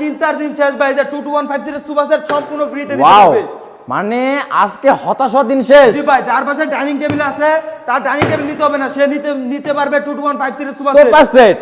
চিন্তার দিন শেষ ভাই যে টু টু ওয়ান ফাইভ সিটের সুপার সেট সম্পূর্ণ ফ্রিতে দিতে হবে। মানে আজকে হতাশার দিন শেষ। জি ভাই যার পাশে ডাইনিং টেবিল আছে তার ডাইনিং টেবিল নিতে হবে না। সে নিতে নিতে পারবে টু টু ওয়ান ফাইভ সিটের সুপার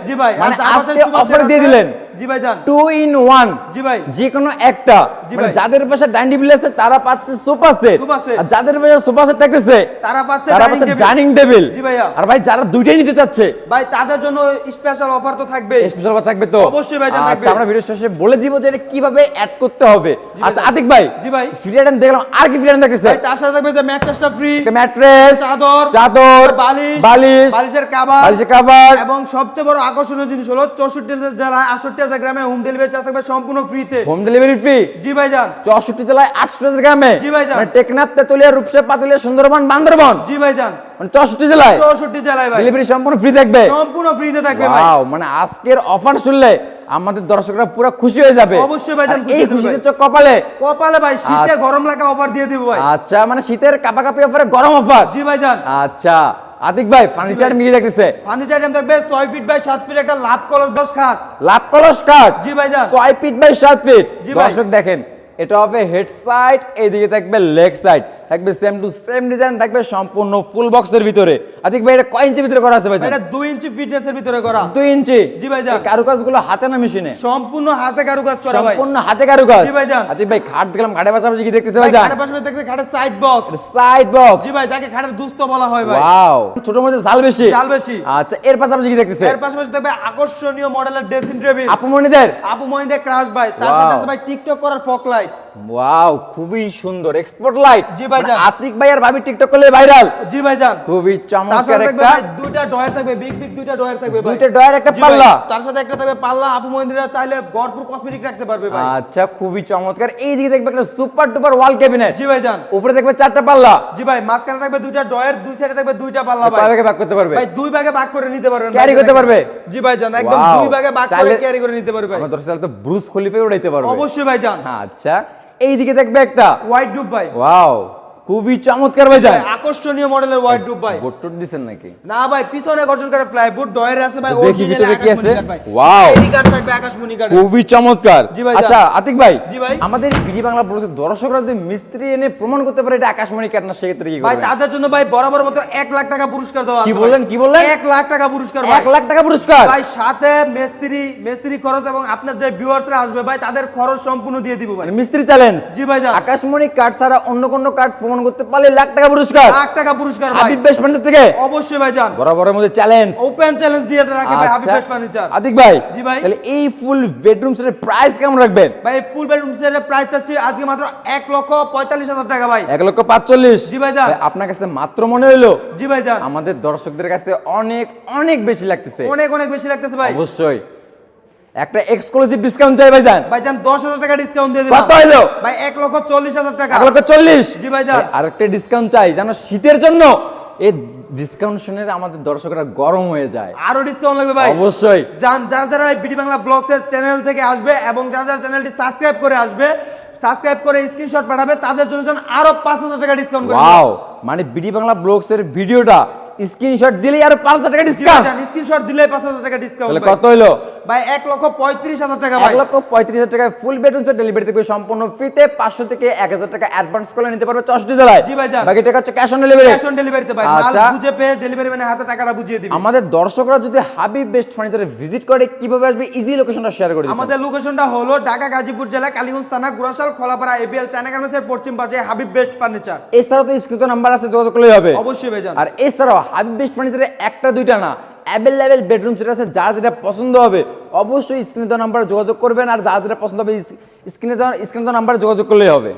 জি ভাই মানে আজকে অফার দিয়ে দিলেন। জি ভাই যান। টু ইন ওয়ান জি ভাই। যে কোনো একটা। জি ভাই। যাদের পাশে ডাইনিং টেবিল আছে তারা পাচ্ছে সোফা সেট আর যাদের পাশে সোফা সেট থাকতেছে তারা পাচ্ছে তারা পাচ্ছে ডাইনিং টেবিল জি ভাইয়া। আর ভাই যারা দুইটাই নিতে চাচ্ছে ভাই তাদের জন্য স্পেশাল অফার তো থাকবে স্পেশাল থাকবে তো? অবশ্যই ভাইজান থাকবে। আচ্ছা আমরা ভিডিও শেষে বলে দিব যে এটা কীভাবে অ্যাড করতে হবে। আচ্ছা আতিক ভাই জি ভাই। ফ্রি আইটেম দেখলাম আর কি ফ্রি আইটেম থাকতেছে ভাই তার সাথে থাকবে যে ম্যাট্রেসটা ফ্রি ম্যাট্রেস চাদর চাদর বালিশ বালিশ বালিশের কাভার বালিশের কভার এবং সবচেয়ে বড় আকর্ষণীয় জিনিস হলো চৌষট্টি জেলায় আটষট্টি হাজার গ্রামে হোম ডেলিভারি চার্জ থাকবে সম্পূর্ণ ফ্রিতে হোম ডেলিভারি ফ্রি জি ভাই যান চৌষট্টি জেলায় আটশো গ্রামে? জি ভাইজান। মানে টেকনাফ তেতুলিয়া রূপসা পাতুলিয়া সুন্দরবন বান্দরবন? জি ভাই যান মানে চৌষট্টি জেলায়? চৌষট্টি জেলায় ভাই। ডেলিভারি সম্পূর্ণ ফ্রি থাকবে? সম্পূর্ণ ফ্রিতে থাকবে ভাই। মানে আজকের অফার শুনলে আমাদের দর্শকরা পুরো খুশি হয়ে যাবে। অবশ্যই ভাইজান এই খুশিতে চোখ কপালে? কপালে ভাই শীতে আচ্ছা। গরম লাগা অফার দিয়ে দিব ভাই। আচ্ছা মানে শীতের কাপাকাপি অফারে গরম অফার জি ভাই যান আচ্ছা। আতিক ভাই ফার্নিচার মিলে দেখতেছে ফার্নিচার এম দেখবে 6 ফিট বাই 7 ফিট একটা লাভ কলস দশ খাট। লাভ কলস খাট? জি ভাইজান। ছয় ফিট বাই 7 ফিট জি ভাই। দর্শক দেখেন এটা হবে হেড সাইড এইদিকে থাকবে লেগ সাইড থাকবে সেম টু সেম ডিজাইন থাকবে সম্পূর্ণ ফুল বক্সের ভিতরে। আতিক ভাই এটা কয় ইঞ্চি ভিতরে করা আছে ভাই এটা দুই ইঞ্চি ফিটনেসের ভিতরে করা। দুই ইঞ্চি জি ভাইজান। এই কারুকাজগুলো হাতে না মেশিনে? সম্পূর্ণ হাতে কারুকাজ করা ভাই। সম্পূর্ণ হাতে কারুকাজ? জি ভাইজান। আতিক ভাই খাট দেখলাম খাটে পাশাপাশি কি দেখতেছে ভাই ভাইজান খাটের পাশে দেখতে খাটের সাইড বক্স সাইড বক্স জি ভাই যাকে খাটের দুস্থ বলা হয় ভাই। ওয়াও ছোট মধ্যে জাল বেশি? জাল বেশি। আচ্ছা এর পাশাপাশি কি দেখতেছে? এর পাশাপাশি থাকবে আকর্ষণীয় মডেলের ড্রেসিং টেবিল আপু মনিদের? আপু মহিন্দের ক্রাশ ভাই। তার সাথে. আছে ভাই টিকটক করার ফক লাইট ওয়াও খুবই সুন্দর। এক্সপোর্ট লাইট জি ভাইজান। আতিক ভাই আর ভাবি টিকটক করলে ভাইরাল জি ভাই যান। খুবই চমৎকার একটা দুইটা ডয়ার থাকবে বিগ বিগ দুইটা ডয়ার থাকবে ভাই। দুইটা ডয়ার একটা পাল্লা। তার সাথে একটা থাকবে পাল্লা। আপু মহিন্দ্রা চাইলে ভরপুর কসমেটিক রাখতে পারবে ভাই। আচ্ছা খুবই চমৎকার। এই দিকে দেখবে একটা সুপার ডুপার ওয়াল ক্যাবিনেট জি ভাই যান। উপরে দেখবে চারটা পাল্লা। জি ভাই মাঝখানে থাকবে দুইটা ডয়ার দুই সাইডে থাকবে দুইটা পাল্লা ভাই। ভাগে ভাগ করতে পারবে। ভাই দুই ভাগে ভাগ করে নিতে Carry ভাই, করতে পারবে? জি ভাই যান একদম দুই ভাগে ভাগ করে ক্যারি করে নিতে পারবে ভাই। আমার দর্শক তো ব্রুস খলিফে উড়াইতে পারবে। অবশ্যই ভাই যান। হ্যাঁ, আচ্ছা এই দিকে দেখবে একটা। হোয়াইট ডুব ভাই ওয়াও খুবই চমৎকার ভাই ভাই, আকর্ষণীয় মডেলের ডুব ভাই। বোট টোট দিছেন নাকি? না ভাই পিছনে গর্জন করে ফ্লাইবোর্ড ডয়ের আছে ভাই দেখি ভিতরে কি আছে? Wow. এই কাঠ থাকবে আকাশমণি কাঠ খুবই চমৎকার। আচ্ছা আতিক ভাই জি ভাই। আমাদের বিডি বাংলা বলেছে দর্শকরা যদি মিস্ত্রি এনে প্রমাণ করতে পারে এটা আকাশমণি কাঠ না সেক্ষেত্রে কি ভাই তাদের জন্য ভাই বরাবর মতো এক লাখ টাকা পুরস্কার দেওয়া কি বললেন, কি বললেন? এক লাখ টাকা পুরস্কার এক লাখ টাকা পুরস্কার। ভাই সাথে মিস্ত্রি মিস্ত্রি খরচ এবং আপনার যে ভিউয়ার্সরা আসবে ভাই তাদের খরচ সম্পূর্ণ দিয়ে দিব ভাই। মানে মিস্ত্রি চ্যালেঞ্জ জি ভাই যান। আকাশমণি কাঠ ছাড়া অন্য কোন কাঠ প্রমাণ করতে পারলে লাখ টাকা পুরস্কার। লাখ টাকা পুরস্কার হাবিব বেস্ট ফার্নিচার থেকে। অবশ্যই ভাই যান। বরাবরের মধ্যে চ্যালেঞ্জ ওপেন চ্যালেঞ্জ দিয়ে রাখে ভাই হাবিব বেস্ট ফার্নিচার আতিক ভাই জি ভাই। তাহলে এই ফুল বেডরুম সেটের প্রাইস কেমন রাখবেন? ভাই ফুল বেডরুম সেটের প্রাইস চাচ্ছি আজকে মাত্র এক লক্ষ পঁয়তাল্লিশ হাজার টাকা ভাই। এক লক্ষ পাঁচচল্লিশ। জি ভাই যান। আপনার কাছে মাত্র মনে হলো জি ভাই যান। আমাদের দর্শকদের কাছে অনেক অনেক বেশি লাগতেছে। অনেক অনেক বেশি লাগতেছে ভাই। অবশ্যই। একটা এক্সক্লুসিভ ডিসকাউন্ট চাই ভাইজান। ভাই যান দশ টাকা ডিসকাউন্ট দিয়ে দিলাম। কত হইল? ভাই এক লক্ষ চল্লিশ হাজার টাকা। এক লক্ষ চল্লিশ? জি ভাইজান। আরেকটা ডিসকাউন্ট চাই জানো শীতের জন্য। এই ডিসকাউন্ট শুনে আমাদের দর্শকরা গরম হয়ে যায়। আরও ডিসকাউন্ট লাগবে ভাই। অবশ্যই। যান যারা যারা বিডি বাংলা ব্লগসের চ্যানেল থেকে আসবে এবং যারা যারা চ্যানেলটি সাবস্ক্রাইব করে আসবে সাবস্ক্রাইব করে স্ক্রিনশট পাঠাবে তাদের জন্য যেন আরও পাঁচ হাজার টাকা ডিসকাউন্ট করে ওয়াও মানে বিডি বাংলা ব্লগস এর ভিডিওটা স্ক্রিনশট দিলেই আর পাঁচ হাজার টাকা ডিসকাউন্ট স্ক্রিনশট দিলে পাঁচ হাজার টাকা ডিসকাউন্ট তাহলে কত হইল? ভাই এক লক্ষ পঁয়ত্রিশ হাজার টাকা এক লক্ষ পঁয়ত্রিশ হাজার টাকায় ফুল বেডরুম সেট ডেলিভারি সম্পূর্ণ ফ্রিতে পাঁচশো থেকে এক হাজার টাকা অ্যাডভান্স করে নিতে পারবে চৌষট্টি জেলায়। জি ভাইজান। বাকি টাকা হচ্ছে cash on delivery cash on ডেলিভারিতে ভাই মাল আচ্ছা। বুঝে পেয়ে ডেলিভারি মানে হাতে টাকাটা বুঝিয়ে দিবে। আমাদের দর্শকরা যদি হাবিব বেস্ট ফার্নিচারে ভিজিট করে কীভাবে আসবে? ইজি লোকেশনটা শেয়ার করে আমাদের লোকেশনটা হলো ঢাকা গাজীপুর জেলা কালীগঞ্জ থানা গুরাশাল খোলাপাড়া এবিএল চায়না গার্মেন্টসের পশ্চিম পাশে হাবিব বেস্ট ফার্নিচার এছাড়াও তো স্ক্রিপ্ট নাম্বার আছে যোগাযোগ করলেই হবে। অবশ্যই ভাইজান আর এছাড়াও হাবিব বেস্ট ফার্নিচারে একটা দুইটা না অ্যাভেলেবেল বেডরুম সেট আছে, যার যেটা পছন্দ হবে, অবশ্যই স্ক্রিনে দেওয়া নাম্বারে যোগাযোগ করবেন, আর যার যেটা পছন্দ হবে স্ক্রিনে দেওয়া স্ক্রিনে দেওয়া নাম্বারে যোগাযোগ করলেই হবে।